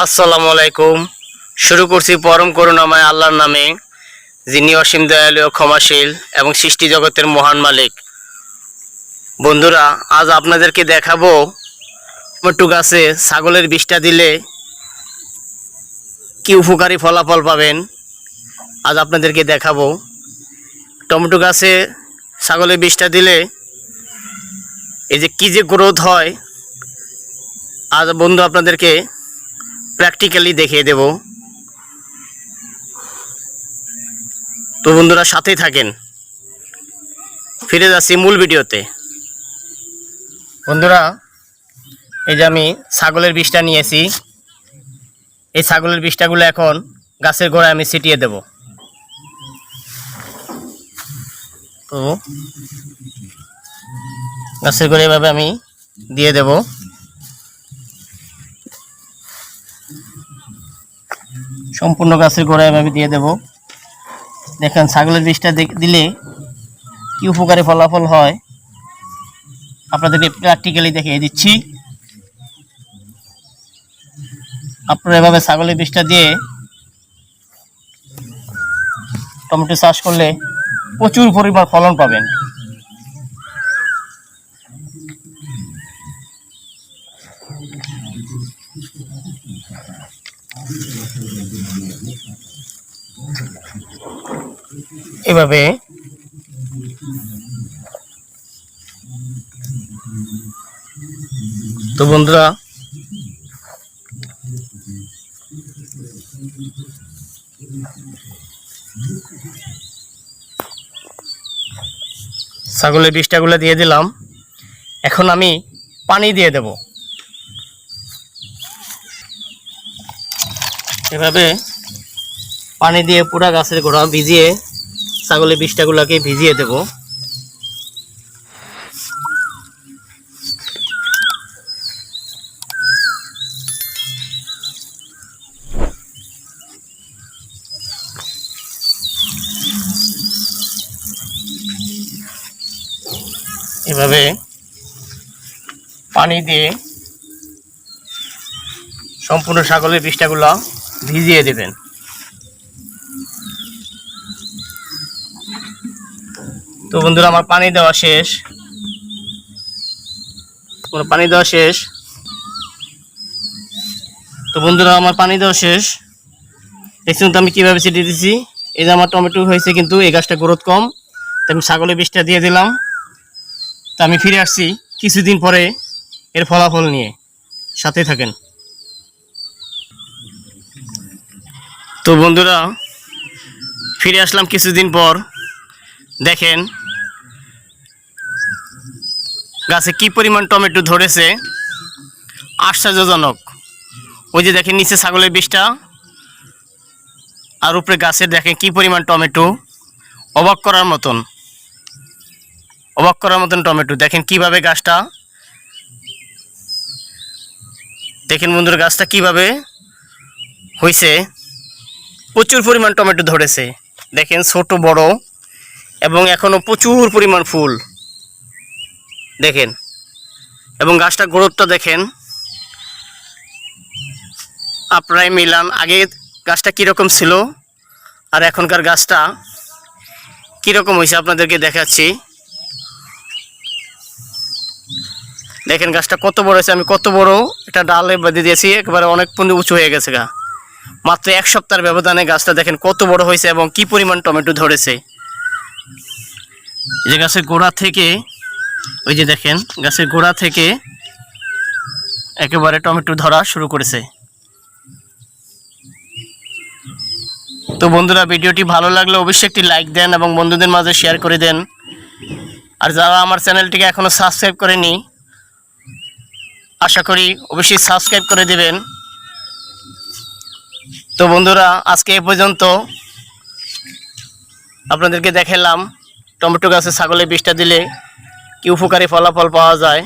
আসসালামু আলাইকুম। শুরু করছি পরম করুণাময় আল্লাহর নামে, যিনি অসীম দয়ালু ক্ষমাশীল এবং সৃষ্টি জগতের মহান মালিক। বন্ধুরা, আজ আপনাদেরকে দেখাবো টমেটো গাছে ছাগলের বিষটা দিলে কি উপকারী ফলাফল পাবেন। আজ আপনাদেরকে দেখাবো। টমেটো গাছে ছাগলের বিষটা দিলে এই যে কী যে গ্রোথ হয়, আজ বন্ধু আপনাদেরকে প্র্যাকটিক্যালি দেখিয়ে দেব। তো বন্ধুরা, সাথেই থাকেন। ফিরে যাচ্ছি মূল ভিডিওতে। বন্ধুরা, এই যে আমি ছাগলের বিষটা নিয়েছি, এই ছাগলের বিষটাগুলো এখন গাছের গোড়ায় আমি ছিটিয়ে দেব। তো গাছের গোড়ায় এভাবে আমি দিয়ে দেবো। সম্পূর্ণ গাছের গোড়ায় এভাবে দিয়ে দেব। দেখেন, ছাগলের বিষটা দিলে কি উপকারী ফলাফল হয়? আপনাদেরকে প্র্যাকটিক্যালি দেখিয়ে দিচ্ছি। আপনারা এভাবে ছাগলের বিষটা দিয়ে টমেটো চাষ করলে প্রচুর পরিমাণ ফলন পাবেন। এভাবে তো বন্ধুরা ছাগলের বিষটাগুলো দিয়ে দিলাম। এখন আমি পানি দিয়ে দেব। এভাবে পানি দিয়ে পুরা গাছের গোড়া ভিজিয়ে ছাগলের বিষটাগুলোকে ভিজিয়ে দেব। এভাবে পানি দিয়ে সম্পূর্ণ ছাগলের বিষটাগুলো ভিজিয়ে দেবেন। তো বন্ধুরা, আমার পানি দেওয়া শেষ। আমার পানি দেওয়া শেষ। তো বন্ধুরা, আমার পানি দেওয়া শেষ। দেখছেন তো আমি কীভাবে ছিটিয়ে দিচ্ছি এই যে আমার টমেটো হয়েছে কিন্তু এই গাছটা গ্রোথ কম। তো আমি ছাগলের বিষটা দিয়ে দিলাম। তো আমি ফিরে আসছি কিছুদিন পরে এর ফলাফল নিয়ে। সাথে থাকেন। তো বন্ধুরা, ফিরে আসলাম কিছুদিন পর। দেখেন, গাছে কি পরিমাণ টমেটো ধরেছে, আশ্চর্যজনক। ওই যে দেখেন নিচে ছাগলের বিষটা, আর উপরে গাছে দেখেন কি পরিমাণ টমেটো, অবাক করার মতন। অবাক করার মতন টমেটো। দেখেন কীভাবে গাছটা, দেখেন বন্ধুর, গাছটা কীভাবে হয়েছে প্রচুর পরিমাণ টমেটো ধরেছে। দেখেন ছোট, বড়, এবং এখনও প্রচুর পরিমাণ ফুল। দেখেন, এবং গাছটা গ্রোথটা দেখেন। আপনারাই মিলান, আগে গাছটা কীরকম ছিল আর এখনকার গাছটা কীরকম হয়েছে আপনাদেরকে দেখাচ্ছি। দেখেন গাছটা কত বড় হয়েছে, আমি কত বড় এটা ডালে বেঁধে দিয়েছি, একবারে অনেক পর্যন্ত উঁচু হয়ে গেছে গা। মাত্র এক সপ্তাহের ব্যবধানে গাছটা দেখেন কত বড় হয়েছে এবং কি পরিমাণ টমেটো ধরেছে। যে গাছের গোড়া থেকে, ওই যে দেখেন, গাছের গোড়া থেকে একেবারে টমেটো ধরা শুরু করেছে। তো বন্ধুরা, ভিডিওটি ভালো লাগলে অবশ্যই একটি লাইক দেন এবং বন্ধুদের মাঝে শেয়ার করে দেন। আর যারা আমার চ্যানেলটিকে এখনও সাবস্ক্রাইব করেনি, আশা করি অবশ্যই সাবস্ক্রাইব করে দেবেন। তো বন্ধুরা, আজকে এ পর্যন্ত আপনাদেরকে দেখালাম, টমেটো গাছে ছাগলে বিষটা দিলে কি উপকারী ফলাফল পাওয়া যায়।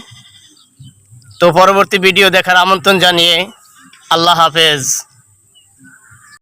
তো পরবর্তী ভিডিও দেখার আমন্ত্রণ জানিয়ে আল্লাহ হাফেজ।